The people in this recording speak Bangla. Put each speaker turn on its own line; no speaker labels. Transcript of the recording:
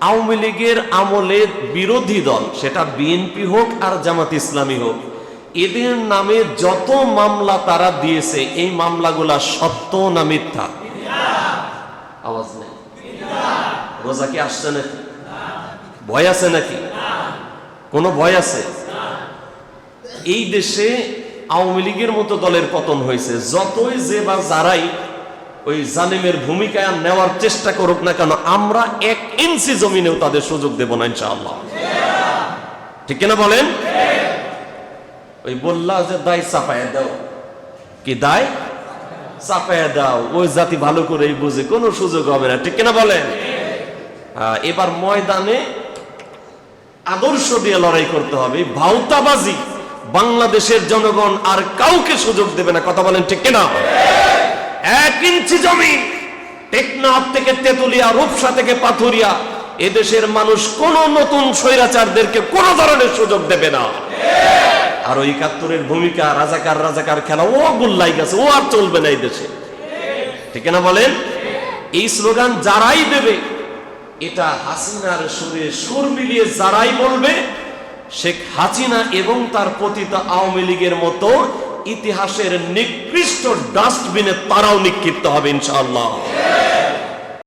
আওয়ামী লীগের আমলে বিরোধী দল, সেটা বিএনপি হোক আর জামাত ইসলামী হোক, এদের নামে যত মামলা তারা দিয়েছে, এই মামলাগুলা সত্য না মিথ্যা? আওয়াজ নেই। রোজা কি আসছে নাকি? ভয় আছে নাকি? কোনো ভয় আছে? এই দেশে আওয়ামী লীগের মতো দলের পতন হয়েছে, যতই যে বা যারাই ওই জালিমের ভূমিকায় নেওয়ার চেষ্টা করুক না কেন আমরা এক ইঞ্চি জমিনেও তাদের সুযোগ দেব না ইনশাআল্লাহ। ঠিক কিনা বলেন? ওই বললা যে দায় চাপায় দাও। কি দায়? চাপায় দাও। ওই জাতি ভালো করেই বুঝে কোনো সুযোগ হবে না। ঠিক কিনা বলেন? আহ, এবার ময়দানে আদর্শ দিয়ে লড়াই করতে হবে। ভাউতাবাজি বাংলাদেশের জনগণ আর কাউকে সুযোগ দেবে না। কথা বলেন ঠিক কিনা? ইঞ্চি জমি। টেকনাফ থেকে তেতুলিয়া, রূপসা থেকে পাথুরিয়া, এদেশের মানুষ কোন নতুন স্বৈরাচারদেরকে কোন ধরনের সুযোগ দেবে না। আর ওই একাত্তরের ভূমিকা রাজাকার রাজাকার খেলা, ও গুল্লাই গেছে, ও আর চলবে না এই দেশে। ঠিক না বলেন? এই স্লোগান যারাই দেবে, এটা হাসিনার সুরে সুর মিলিয়ে যারাই বলবে, শেখ হাসিনা এবং তার পতিত আওয়ামী লীগের মতো ইতিহাসের নিকৃষ্ট ডাস্টবিনে তারাও নিক্ষিপ্ত হবে ইনশাআল্লাহ।